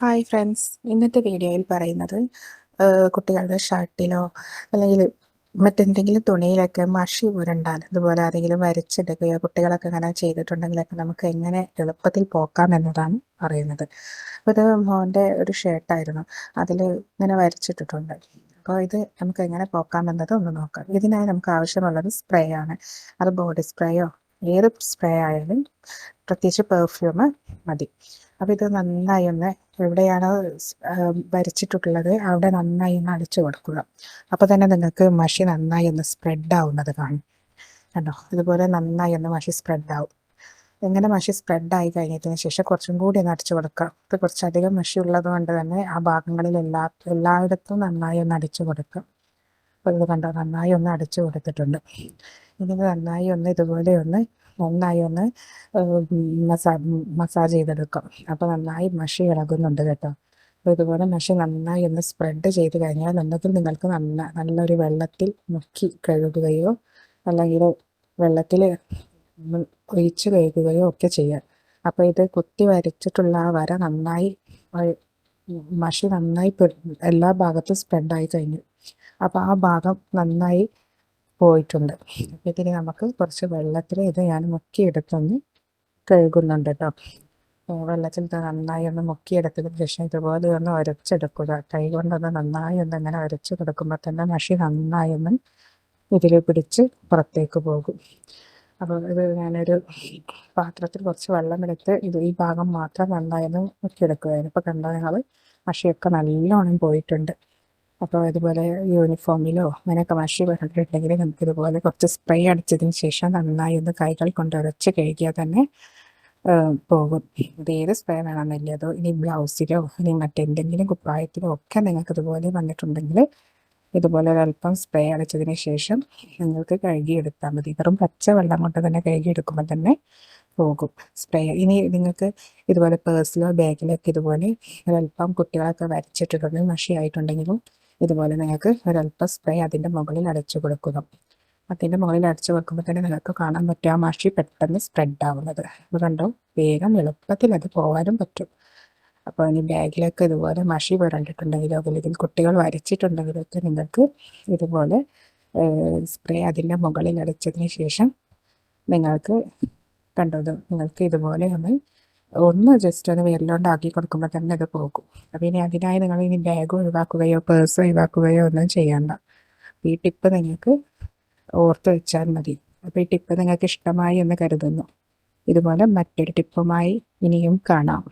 Hi friends ഇന്നത്തെ വീഡിയോയിൽ പറയുന്നത് കുട്ടികളുടെ ഷർട്ടിലോ അല്ലെങ്കിൽ മറ്റെന്തെങ്കിലും തുണിയിലൊക്കെ മഷി പുരണ്ടാൽ അതുപോലെ ആരെങ്കിലും വരച്ചെടുക്കുകയോ കുട്ടികളൊക്കെ അങ്ങനെ ചെയ്തിട്ടുണ്ടെങ്കിലൊക്കെ നമുക്ക് എങ്ങനെ എളുപ്പത്തിൽ പോക്കാം എന്നതാണ് പറയുന്നത്. ഇത് മോന്റെ ഒരു ഷർട്ടായിരുന്നു. അതിൽ ഇങ്ങനെ വരച്ചിട്ടിട്ടുണ്ട്. അപ്പോൾ ഇത് നമുക്ക് എങ്ങനെ പോക്കാമെന്നത് ഒന്ന് നോക്കാം. ഇതിനായി നമുക്ക് ആവശ്യമുള്ളത് സ്പ്രേ ആണ്. അത് ബോഡി സ്പ്രേയോ ഏത് സ്പ്രേ ആയാലും പ്രത്യേകിച്ച് പെർഫ്യൂം മതി. അപ്പോൾ ഇത് നന്നായി ഒന്ന് എവിടെയാണ് വരച്ചിട്ടുള്ളത്. അവിടെ നന്നായി ഒന്ന് അടിച്ചു കൊടുക്കുക. അപ്പോൾ തന്നെ നിങ്ങൾക്ക് മഷി നന്നായി ഒന്ന് സ്പ്രെഡ് ആവുന്നത് കാണും. കണ്ടോ? ഇതുപോലെ നന്നായി ഒന്ന് മഷി സ്പ്രെഡ് ആവും. എങ്ങനെ മഷി സ്പ്രെഡ് ആയി കഴിഞ്ഞതിന് ശേഷം കുറച്ചും കൂടി ഒന്ന് അടിച്ചു കൊടുക്കുക. ഇത് കുറച്ചധികം മഷി ഉള്ളത് കൊണ്ട് തന്നെ ആ ഭാഗങ്ങളിൽ എല്ലാ എല്ലായിടത്തും നന്നായി ഒന്ന് അടിച്ചു കൊടുക്കുക. അപ്പോൾ ഇത് കണ്ടോ? നന്നായി ഒന്ന് അടിച്ചു കൊടുത്തിട്ടുണ്ട്. ഇനി നന്നായി ഒന്ന് ഇതുപോലെ ഒന്ന് നന്നായി ഒന്ന് മസാ മസാജ് ചെയ്തെടുക്കും. അപ്പോൾ നന്നായി മഷി ഇളകുന്നുണ്ട് കേട്ടോ. അപ്പോൾ ഇതുപോലെ മഷി നന്നായി ഒന്ന് സ്പ്രെഡ് ചെയ്ത് കഴിഞ്ഞാൽ ഒന്നുകിൽ നിങ്ങൾക്ക് നല്ല നല്ലൊരു വെള്ളത്തിൽ മുക്കി കഴുകുകയോ അല്ലെങ്കിൽ വെള്ളത്തിൽ ഒഴിച്ച് കഴുകുകയോ ഒക്കെ ചെയ്യാം. അപ്പോൾ ഇത് കുത്തി വരച്ചിട്ടുള്ള ആ വര നന്നായി മഷി നന്നായി എല്ലാ ഭാഗത്തും സ്പ്രെഡായി കഴിഞ്ഞു. അപ്പോൾ ആ ഭാഗം നന്നായി പോയിട്ടുണ്ട്. ഇതിന് നമുക്ക് കുറച്ച് വെള്ളത്തിൽ ഇത് ഞാൻ മുക്കിയെടുത്തൊന്ന് കഴുകുന്നുണ്ട് കേട്ടോ വെള്ളത്തിൽ നന്നായി ഒന്ന് മുക്കിയെടുത്തതിന് ശേഷം ഇതുപോലെ ഒന്ന് ഉരച്ചെടുക്കുക കൈ കൊണ്ടൊന്ന് നന്നായി ഒന്ന് ഇങ്ങനെ ഉരച്ച് കൊടുക്കുമ്പോൾ തന്നെ മഷി നന്നായി ഒന്ന് ഇതിൽ പിടിച്ച് പുറത്തേക്ക് പോകും. അപ്പോൾ ഇത് ഞാനൊരു പാത്രത്തിൽ കുറച്ച് വെള്ളമെടുത്ത് ഇത് ഈ ഭാഗം മാത്രം നന്നായി ഒന്ന് മുക്കിയെടുക്കുകയായിരുന്നു. ഇപ്പോൾ കണ്ടോ ഞങ്ങൾ മഷിയൊക്കെ നല്ലോണം പോയിട്ടുണ്ട്. അപ്പോൾ ഇതുപോലെ യൂണിഫോമിലോ അങ്ങനെയൊക്കെ വാഷി പറഞ്ഞിട്ടുണ്ടെങ്കിൽ നമുക്ക് ഇതുപോലെ കുറച്ച് സ്പ്രേ അടിച്ചതിന് ശേഷം നന്നായി ഒന്ന് കൈകൾ കൊണ്ട് ഉരച്ച് കഴുകിയാൽ തന്നെ പോകും. ഇത് ഏത് സ്പ്രേ വേണമെന്നില്ലതോ ഇനി ബ്ലൗസിലോ ഇനി മറ്റെന്തെങ്കിലും കുപ്പായത്തിലോ ഒക്കെ നിങ്ങൾക്ക് ഇതുപോലെ വന്നിട്ടുണ്ടെങ്കിൽ ഇതുപോലെ ഒരല്പം സ്പ്രേ അടിച്ചതിന് ശേഷം നിങ്ങൾക്ക് കഴുകിയെടുത്താൽ മതി. വെറും പച്ച വെള്ളം കൊണ്ട് തന്നെ കഴുകിയെടുക്കുമ്പോൾ തന്നെ പോകും. സ്പ്രേ ഇനി നിങ്ങൾക്ക് ഇതുപോലെ പേഴ്സിലോ ബാഗിലൊക്കെ ഇതുപോലെ ഒരല്പം കുട്ടികളൊക്കെ വരച്ചിട്ടുണ്ടെങ്കിൽ മഷിയായിട്ടുണ്ടെങ്കിലും ഇതുപോലെ നിങ്ങൾക്ക് ഒരല്പം സ്പ്രേ അതിന്റെ മുകളിൽ അടച്ചു കൊടുക്കുക. അതിന്റെ മുകളിൽ അടച്ചു വെക്കുമ്പോൾ തന്നെ നിങ്ങൾക്ക് കാണാൻ പറ്റും ആ മഷി പെട്ടെന്ന് സ്പ്രെഡ് ആവുന്നത്. കണ്ടോ? വേഗം എളുപ്പത്തിൽ അത് പോകാനും പറ്റും. അപ്പോൾ ഇനി ബാഗിലൊക്കെ ഇതുപോലെ മഷി പുരണ്ടിട്ടുണ്ടെങ്കിലോ അല്ലെങ്കിൽ കുട്ടികൾ വരച്ചിട്ടുണ്ടെങ്കിലൊക്കെ നിങ്ങൾക്ക് ഇതുപോലെ സ്പ്രേ അതിന്റെ മുകളിൽ അടച്ചതിന് ശേഷം നിങ്ങൾക്ക് കണ്ടത് നിങ്ങൾക്ക് ഇതുപോലെ ഒന്ന് ഒന്ന് ജസ്റ്റ് ഒന്ന് വിരലോണ്ട് ആക്കി കൊടുക്കുമ്പോൾ തന്നെ അത് പോകും. അപ്പം ഇനി അതിനായി നിങ്ങൾ ഇനി ബാഗ് ഒഴിവാക്കുകയോ പേഴ്സ് ഒഴിവാക്കുകയോ ഒന്നും ചെയ്യണ്ട. ഈ ടിപ്പ് നിങ്ങൾക്ക് ഓർത്ത് വെച്ചാൽ മതി. അപ്പോൾ ഈ ടിപ്പ് നിങ്ങൾക്ക് ഇഷ്ടമായി എന്ന് കരുതുന്നു. ഇതുപോലെ മറ്റൊരു ടിപ്പുമായി ഇനിയും കാണാം.